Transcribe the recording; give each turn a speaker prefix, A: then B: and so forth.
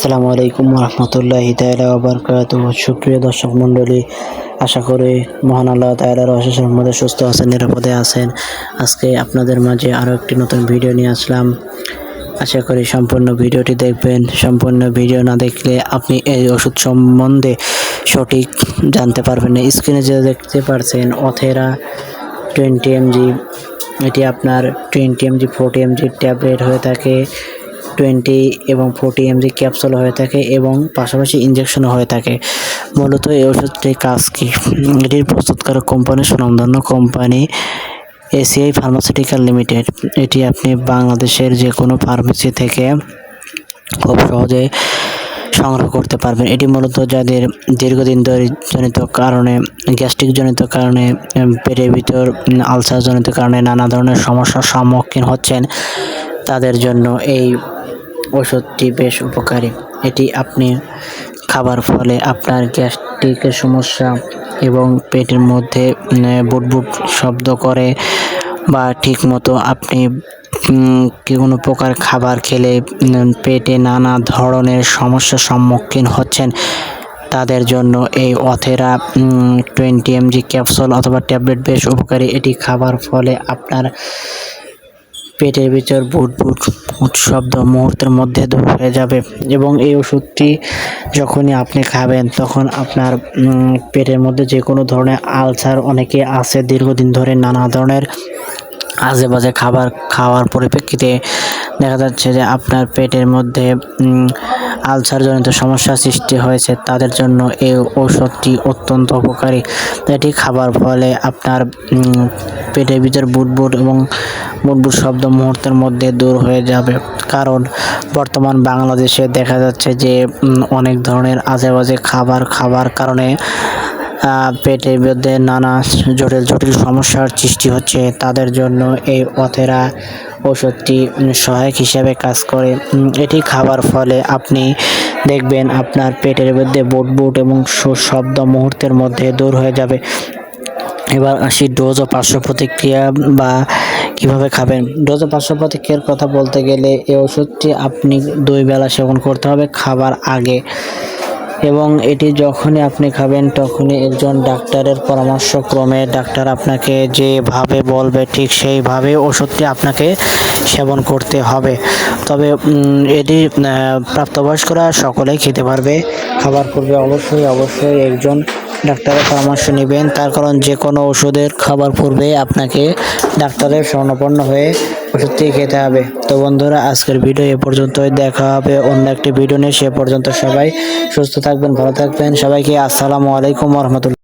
A: আসসালামু আলাইকুম রহমতুল্লাহ তাআলা ওয়া বারাকাতুহু। সুপ্রিয় দর্শক মণ্ডলী, আশা করি মহান আল্লাহ তাআলার অশেষ রহমতে সুস্থ আছেন, নিরাপদে আছেন। আজকে আপনাদের মাঝে আরও একটি নতুন ভিডিও নিয়ে আসলাম। আশা করি সম্পূর্ণ ভিডিওটি দেখবেন। সম্পূর্ণ ভিডিও না দেখলে আপনি এই ওষুধ সম্বন্ধে সঠিক জানতে পারবেন না। স্ক্রিনে যে দেখতে পারছেন, অথেরা টোয়েন্টি এমজি, এটি আপনার twenty mg, forty mg tablet হয়ে থাকে। টোয়েন্টি এবং ফোরটি এমজি ক্যাপসুল হয়ে থাকে এবং পাশাপাশি ইঞ্জেকশনও হয়ে থাকে। মূলত এই ওষুধটির কাজ কি? এটির প্রস্তুতকারক কোম্পানি সুনামধন্য কোম্পানি এসিআই ফার্মাসিউটিক্যাল লিমিটেড এটি আপনি বাংলাদেশের যে কোনো ফার্মেসি থেকে খুব সহজে সংগ্রহ করতে পারবেন। এটি মূলত যাদের দীর্ঘদিন ধরে জনিত কারণে গ্যাস্ট্রিক জনিত কারণে পেটের ভিতর আলসার জনিত কারণে নানা ধরনের সমস্যার সম্মুখীন হচ্ছেন, তাদের জন্য এই ওষুধটি বেশ উপকারী। এটি আপনি খাবার ফলে আপনার গ্যাস্ট্রিকের সমস্যা এবং পেটের মধ্যে বুটবুট শব্দ করে বা ঠিকমতো আপনি কোনো প্রকার খাবার খেলে পেটে নানা ধরনের সমস্যার সম্মুখীন হচ্ছেন। তাদের জন্য এই অথেরা টোয়েন্টি এমজি ক্যাপসুল অথবা ট্যাবলেট বেশ উপকারী। এটি খাবার ফলে আপনার পেটের ভিতর বুট বুট শব্দ মুহূর্তের মধ্যে দূর হয়ে যাবে এবং এই ওষুধটি যখনই আপনি খাবেন তখন আপনার পেটের মধ্যে যে কোনো ধরনের আলসার অনেকে আছে দীর্ঘদিন ধরে নানা ধরনের আজে বাজে খাবার খাওয়ার পরিপ্রেক্ষিতে দেখা যাচ্ছে যে আপনার পেটের মধ্যে আলসারজনিত সমস্যা সৃষ্টি হয়েছে তাদের জন্য এই ঔষধটি অত্যন্ত উপকারী। এটি খাবার ফলে আপনার পেটের ভিতর বুটবুট এবং বুটবুট শব্দ মুহূর্তের মধ্যে দূর হয়ে যাবে। কারণ বর্তমান বাংলাদেশে দেখা যাচ্ছে যে অনেক ধরনের আজে বাজে খাবার খাবার কারণে পেটের মধ্যে নানা জটিল জটিল সমস্যার সৃষ্টি হচ্ছে। তাদের জন্য এই অথেরা ওষুধটি সহায়ক হিসাবে কাজ করে। এটি খাবার ফলে আপনি দেখবেন আপনার পেটের মধ্যে বুটবুট এবং শব্দ মুহূর্তের মধ্যে দূর হয়ে যাবে। এবার আসি ডোজ ও পার্শ্ব প্রতিক্রিয়া বা কীভাবে খাবেন? ডোজ ও পার্শ্ব প্রতিক্রিয়ার কথা বলতে গেলে এই ওষুধটি আপনি দুই বেলা সেবন করতে হবে খাবার আগে। এবং এটি যখনই আপনি খাবেন, তখনই একজন ডাক্তারের পরামর্শক্রমে ডাক্তার আপনাকে যেভাবে বলবে ঠিক সেইভাবে ওষুধটি আপনাকে সেবন করতে হবে। তবে এটি প্রাপ্তবয়স্করা সকলেই খেতে পারবে। খাবার পূর্বে অবশ্যই অবশ্যই একজন ডাক্তারের পরামর্শ নেবেন। তার কারণ যে কোনো ওষুধের খাবার পূর্বে আপনাকে ডাক্তারের স্বর্ণপন্ন হয়ে ওষুধটি খেতে হবে। তো বন্ধুরা, আজকের ভিডিও এ পর্যন্তই। দেখা হবে অন্য একটি ভিডিও নিয়ে। সে পর্যন্ত সবাই সুস্থ থাকবেন, ভালো থাকবেন। সবাইকে আসসালামু আলাইকুম রহমতুল্লাহ।